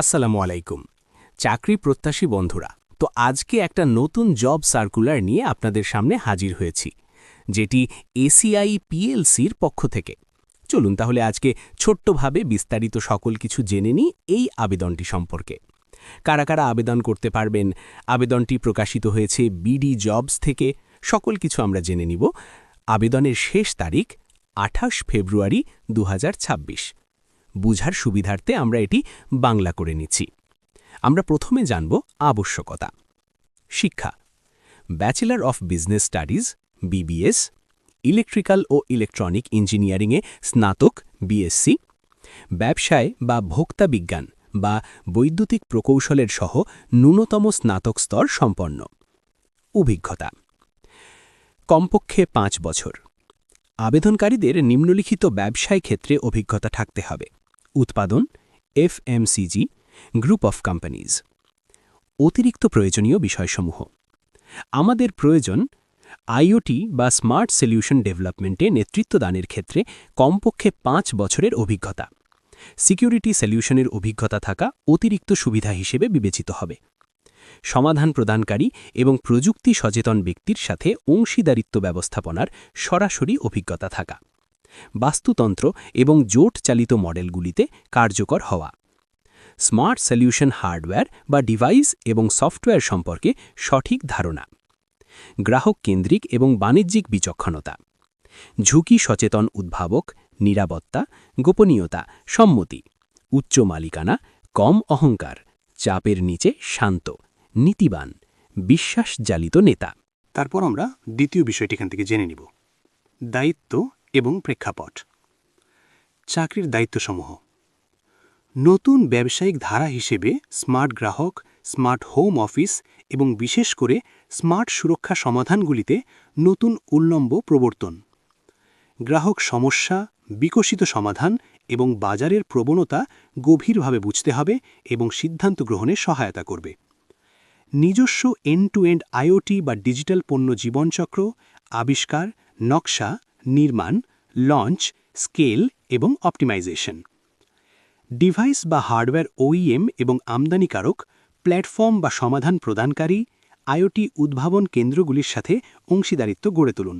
আসসালামু আলাইকুম। চাকরি প্রত্যাশী বন্ধুরা, তো আজকে একটা নতুন জব সার্কুলার নিয়ে আপনাদের সামনে হাজির হয়েছি, যেটি এসিআই পিএলসির পক্ষ থেকে। চলুন তাহলে আজকে ছোট্টভাবে বিস্তারিত সকল কিছু জেনে নিই এই আবেদনটি সম্পর্কে। কারা কারা আবেদন করতে পারবেন, আবেদনটি প্রকাশিত হয়েছে বিডি জবস থেকে, সকল কিছু আমরা জেনে নিব। আবেদনের শেষ তারিখ আঠাশ ফেব্রুয়ারি দু হাজার ছাব্বিশ। বুঝার সুবিধার্থে আমরা এটি বাংলা করে নিচ্ছি। আমরা প্রথমে জানব আবশ্যকতা। শিক্ষা। Bachelor of business studies BBS electrical O electronic ইঞ্জিনিয়ারিংয়ে স্নাতক বিএসসি ব্যবসায় বা ভোক্তা বিজ্ঞান বা বৈদ্যুতিক প্রকৌশলের সহ ন্যূনতম স্নাতক স্তর সম্পন্ন। অভিজ্ঞতা। কমপক্ষে পাঁচ বছর। আবেদনকারীদের নিম্নলিখিত ব্যবসায় ক্ষেত্রে অভিজ্ঞতা থাকতে হবে। উৎপাদন, এফএমসিজি, গ্রুপ অফ কোম্পানিজ। অতিরিক্ত প্রয়োজনীয় বিষয়সমূহ। আমাদের প্রয়োজন আইওটি বা স্মার্ট সলিউশন ডেভেলপমেন্টে নেতৃত্বদানের ক্ষেত্রে কমপক্ষে পাঁচ বছরের অভিজ্ঞতা। সিকিউরিটি সলিউশনের অভিজ্ঞতা থাকা অতিরিক্ত সুবিধা হিসেবে বিবেচিত হবে। সমাধান প্রদানকারী এবং প্রযুক্তি সচেতন ব্যক্তির সাথে অংশীদারিত্ব ব্যবস্থাপনার সরাসরি অভিজ্ঞতা থাকা। বাস্তুতন্ত্র এবং জোট চালিত মডেলগুলিতে কার্যকর হওয়া। স্মার্ট সলিউশন হার্ডওয়্যার বা ডিভাইস এবং সফটওয়্যার সম্পর্কে সঠিক ধারণা। গ্রাহক কেন্দ্রিক এবং বাণিজ্যিক বিচক্ষণতা। ঝুঁকি সচেতন উদ্ভাবক, নিরাপত্তা, গোপনীয়তা, সম্মতি। উচ্চ মালিকানা, কম অহংকার। চাপের নিচে শান্ত, নীতিবান, বিশ্বাসজালিত নেতা। তারপর আমরা দ্বিতীয় বিষয়টি এখান থেকে জেনে নিব। দায়িত্ব এবং প্রেক্ষাপট। চাকরির দায়িত্বসমূহ। নতুন ব্যবসায়িক ধারা হিসেবে স্মার্ট গ্রাহক, স্মার্ট হোম অফিস এবং বিশেষ করে স্মার্ট সুরক্ষা সমাধানগুলিতে নতুন উল্লম্ব প্রবর্তন। গ্রাহক সমস্যা, বিকশিত সমাধান এবং বাজারের প্রবণতা গভীরভাবে বুঝতে হবে এবং সিদ্ধান্ত গ্রহণে সহায়তা করবে। নিজস্ব এন্ড টু এন্ড আইওটি বা ডিজিটাল পণ্য জীবনচক্র, আবিষ্কার, নকশা নির্মাণ লঞ্চ স্কেল এবং অপটিমাইজেশন ডিভাইস বা হার্ডওয়্যার ওইএম এবং আমদানিকারক প্ল্যাটফর্ম বা সমাধান প্রদানকারী আইওটি উদ্ভাবন কেন্দ্রগুলির সাথে অংশীদারিত্ব গড়ে তুলুন।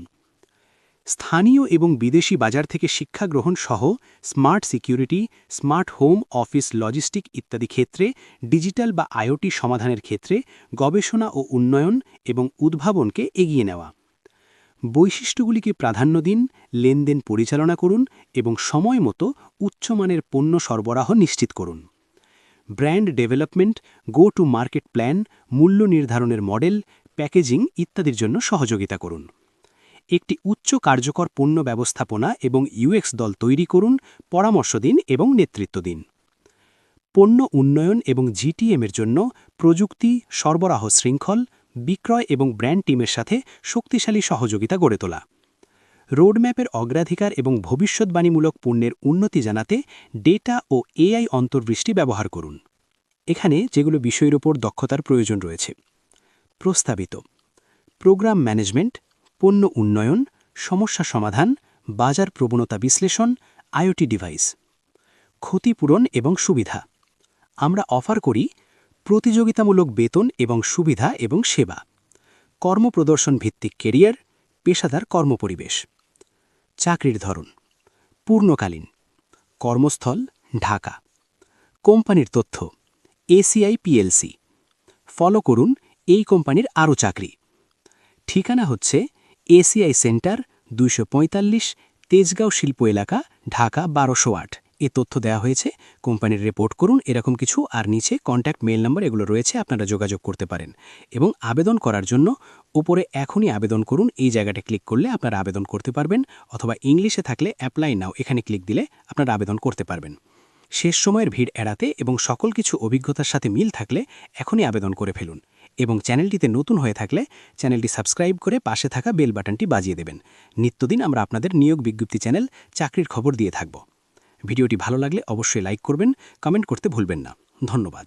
স্থানীয় এবং বিদেশি বাজার থেকে শিক্ষা গ্রহণ সহ smart security smart home office logistic ইত্যাদি ক্ষেত্রে ডিজিটাল বা আইওটি সমাধানের ক্ষেত্রে গবেষণা ও উন্নয়ন এবং উদ্ভাবনকে এগিয়ে নেওয়া। বৈশিষ্ট্যগুলিকে প্রাধান্য দিন, লেনদেন পরিচালনা করুন এবং সময় মতো উচ্চমানের পণ্য সরবরাহ নিশ্চিত করুন। Brand development, go to market plan, মূল্য নির্ধারণের মডেল, প্যাকেজিং ইত্যাদির জন্য সহযোগিতা করুন। একটি উচ্চ কার্যকর পণ্য ব্যবস্থাপনা এবং ইউএক্স দল তৈরি করুন, পরামর্শ দিন এবং নেতৃত্ব দিন। পণ্য উন্নয়ন এবং জিটিএমের জন্য প্রযুক্তি, সরবরাহ শৃঙ্খল বিক্রয় এবং ব্র্যান্ড টিমের সাথে শক্তিশালী সহযোগিতা গড়ে তোলা। রোডম্যাপের অগ্রাধিকার এবং ভবিষ্যৎবাণীমূলক পণ্যের উন্নতি জানাতে ডেটা ও এআই অন্তর্দৃষ্টি ব্যবহার করুন। এখানে যেগুলো বিষয়ের উপর দক্ষতার প্রয়োজন রয়েছে। প্রস্তাবিত। প্রোগ্রাম ম্যানেজমেন্ট, পণ্য উন্নয়ন, সমস্যা সমাধান, বাজার প্রবণতা বিশ্লেষণ, আইওটি ডিভাইস। ক্ষতিপূরণ এবং সুবিধা। আমরা অফার করি প্রতিযোগিতামূলক বেতন এবং সুবিধা এবং সেবা। কর্মপ্রদর্শন ভিত্তিক কেরিয়ার, পেশাদার কর্মপরিবেশ। চাকরির ধরন। পূর্ণকালীন। কর্মস্থল, ঢাকা। কোম্পানির তথ্য। ACI PLC. ফলো করুন এই কোম্পানির আরও চাকরি। ঠিকানা হচ্ছে এসিআই সেন্টার দুইশো পঁয়তাল্লিশ তেজগাঁও শিল্প এলাকা, ঢাকা বারোশো আট। এ তথ্য দেওয়া হয়েছে। কোম্পানির রিপোর্ট করুন, এরকম কিছু। আর নিচে কন্ট্যাক্ট মেল নাম্বার এগুলো রয়েছে, আপনারা যোগাযোগ করতে পারেন। এবং আবেদন করার জন্য উপরে এখনই আবেদন করুন। এই জায়গাটা ক্লিক করলে আপনারা আবেদন করতে পারবেন। অথবা ইংলিশে থাকলে অ্যাপ্লাই নাও এখানে ক্লিক দিলে আপনারা আবেদন করতে পারবেন। শেষ সময়ের ভিড় এড়াতে এবং সকল কিছু অভিজ্ঞতার সাথে মিল থাকলে এখনই আবেদন করে ফেলুন। এবং চ্যানেলটিতে নতুন হয়ে থাকলে চ্যানেলটি সাবস্ক্রাইব করে পাশে থাকা বেল বাটনটি বাজিয়ে দেবেন। নিত্যদিন আমরা আপনাদের নিয়োগ বিজ্ঞপ্তি চ্যানেল চাকরির খবর দিয়ে থাকব। ভিডিওটি ভালো লাগলে অবশ্যই লাইক করবেন কমেন্ট করতে ভুলবেন না। ধন্যবাদ।